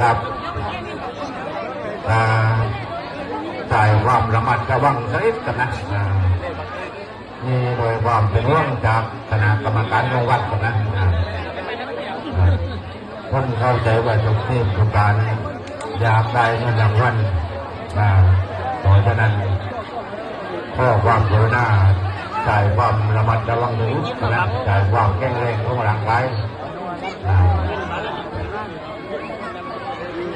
กับอ่าใส่ความระมัดระวังสักนิดกันนะอ่านี่โดยความเป็นห่วงจากคณะกรรมการของวัดกันนะอ่าอ่าคนเข้าใจว่าทุกทีมทุกการอยากได้เงินรางวัลอ่าเพราะฉะนั้นข้อความกรุณาจ่ายความระมัดระวังหนึ่งนะจ่ายความแข็งแรงของร่างกายอ่า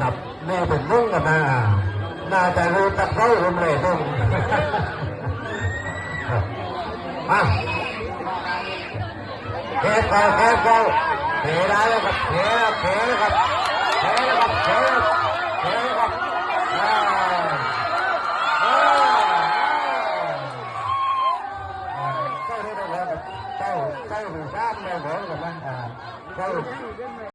นับแม่ผมนุ่งกันนะน่าจะรู้ตะเข้าคนเลยนุ่งมาเทปาเทปาเทได้เล้วครับเทเทครับเทครับเทเทครับเจ้าเจ้าหรือข้ามแม่เหรอกับมันอ่าเจ้า